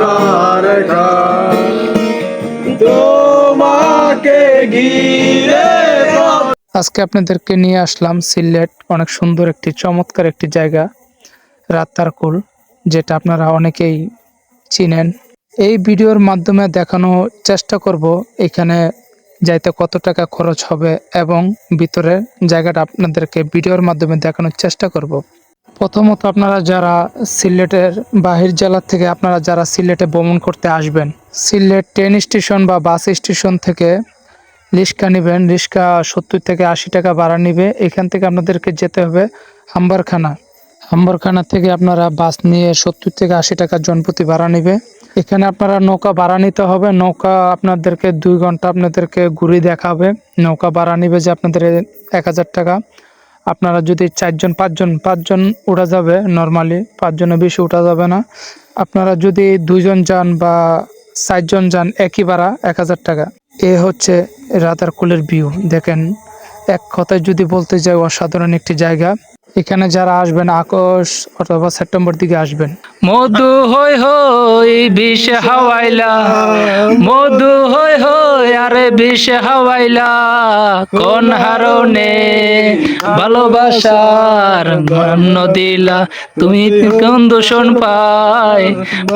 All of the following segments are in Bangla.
ঘাট তোমাকে ঘিরে আজকে আপনাদেরকে নিয়ে আসলাম সিলেট অনেক সুন্দর একটি চমৎকার একটি জায়গা রাত্তারকুল যেটা আপনারা অনেকেই চিনেন। এই ভিডিওর মাধ্যমে দেখানো চেষ্টা করব এখানে যাইতে কত টাকা খরচ হবে এবং ভিতরের জায়গাটা আপনাদেরকে ভিডিওর মাধ্যমে দেখানোর চেষ্টা করব। প্রথমত আপনারা যারা সিলেটের বাহির জেলা থেকে আপনারা যারা সিলেটে ভ্রমণ করতে আসবেন, সিলেট ট্রেন স্টেশন বা বাস স্টেশন থেকে রিক্সা নেবেন। রিক্সা সত্তর থেকে আশি টাকা ভাড়া নিবে। এখান থেকে আপনাদেরকে যেতে হবে হাম্বারখানা। হাম্বারখানা থেকে আপনারা বাস নিয়ে সত্তর থেকে আশি টাকা জনপ্রতি ভাড়া নিবে। এখানে আপনারা নৌকা ভাড়া নিতে হবে। নৌকা আপনাদেরকে দুই ঘণ্টা আপনাদেরকে ঘুরে দেখাবে। নৌকা ভাড়া নিবে যে আপনাদের এক হাজার টাকা। আপনারা যদি চারজন, পাঁচজন পাঁচজন উঠা যাবে নর্মালি পাঁচজনের বেশি উঠা যাবে না। আপনারা যদি দুইজন যান বা চারজন যান, একই ভাড়া এক হাজার টাকা। এ হচ্ছে রাতারকুলের ভিউ দেখেন। এক কথায় যদি বলতে যাই, অসাধারণ একটি জায়গা। এখানে যারা আসবেন, আগস্ট অথবা সেপ্টেম্বর দিকে আসবেন। মধু হই হই, বিষ হাওয়াইলা। মধু হই হই আরে বিষ হাওয়াইলা কোন হারনে ভালোবাসার মন্ন দিলা। তুমি কোন দূষণ পাই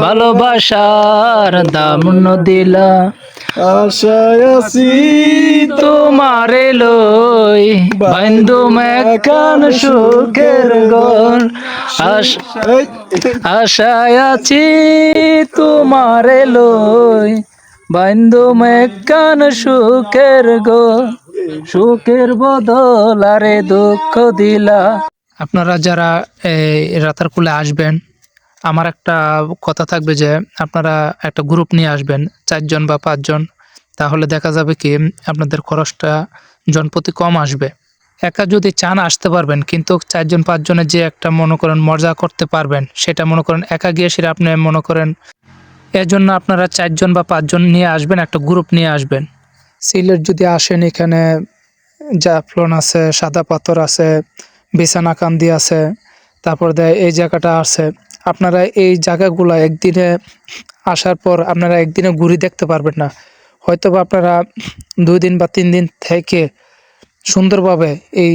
ভালোবাসার দাম দিলা। আশায় আছি তোমারে লই বন্ধু মেকান সুখের এই, আশায় আছি তোমারে লই বন্ধু মেকান সুখের গো, সুখের বদল আরে দুঃখ দিলা। আপনারা যারা এই রাতারকুলে আসবেন, আমার একটা কথা থাকবে যে আপনারা একটা গ্রুপ নিয়ে আসবেন, চারজন বা পাঁচজন। তাহলে দেখা যাবে কি, আপনাদের খরচটা জনপ্রতি কম আসবে। একা যদি চান আসতে পারবেন, কিন্তু চারজন, পাঁচজনের যে একটা মনে করেন মজা করতে পারবেন, সেটা মনে করেন একা গিয়ে সেটা আপনি মনে করেন এর জন্য আপনারা চারজন বা পাঁচজন নিয়ে আসবেন, একটা গ্রুপ নিয়ে আসবেন। সিলেট যদি আসেন, এখানে জাফলন আছে, সাদা পাথর আছে, বিছানা কান্দি আছে, তারপর দেয় এই জায়গাটা আছে। আপনারা এই জায়গাগুলো একদিনে আসার পর আপনারা একদিনে ঘুরে দেখতে পারবেন না। হয়তো আপনারা দুই দিন বা তিন দিন থেকে সুন্দরভাবে এই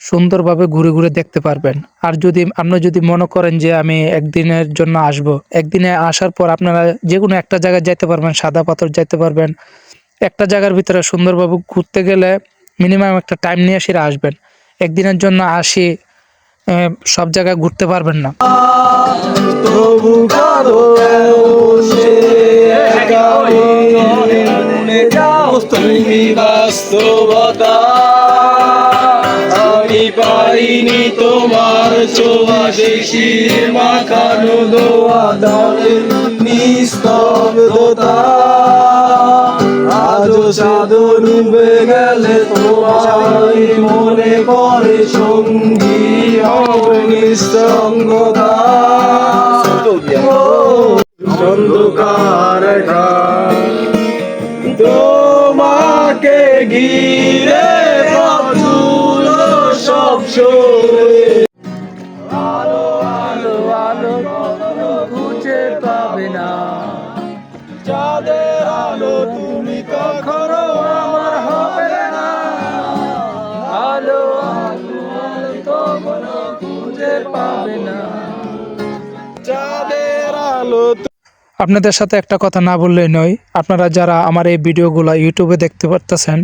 সুন্দরভাবে ঘুরে ঘুরে দেখতে পারবেন। আর যদি আপনারা যদি মনে করেন যে আমি একদিনের জন্য আসব, একদিনে আসার পর আপনারা যে কোনো একটা জায়গায় যাইতে পারবেন, সাদা পাথর যাইতে পারবেন। একটা জায়গার ভিতরে সুন্দরভাবে ঘুরতে গেলে মিনিমাম একটা টাইম নিয়ে সেটা আসবেন। একদিনের জন্য আসি সব জায়গায় ঘুরতে পারবেন না। বাস্তবতা পাইনি তোমার ছোঁয়া শিশির মাখানো দোয়া দানের নিস্তব্ধতা। আজও চাদর ডুবে গেলে তোমায় মনে পড়ে সঙ্গী ও, অন্ধকার তোমাকে ঘিরে আপনাদের সাথে একটা কথা না বললেই নয়, আপনারা যারা আমার এই ভিডিওগুলো ইউটিউবে দেখতে পারতেছেন,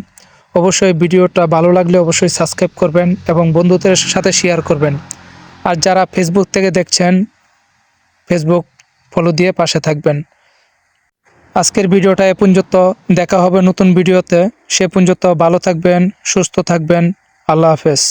অবশ্যই ভিডিওটা ভালো লাগলে অবশ্যই সাবস্ক্রাইব করবেন এবং বন্ধুদের সাথে শেয়ার করবেন। আর যারা ফেসবুক থেকে দেখছেন ফেসবুক ফলো দিয়ে পাশে থাকবেন। আজকের ভিডিওটা এ পর্যন্ত, দেখা হবে নতুন ভিডিওতে। সে পর্যন্ত ভালো থাকবেন, সুস্থ থাকবেন। আল্লাহ হাফেজ।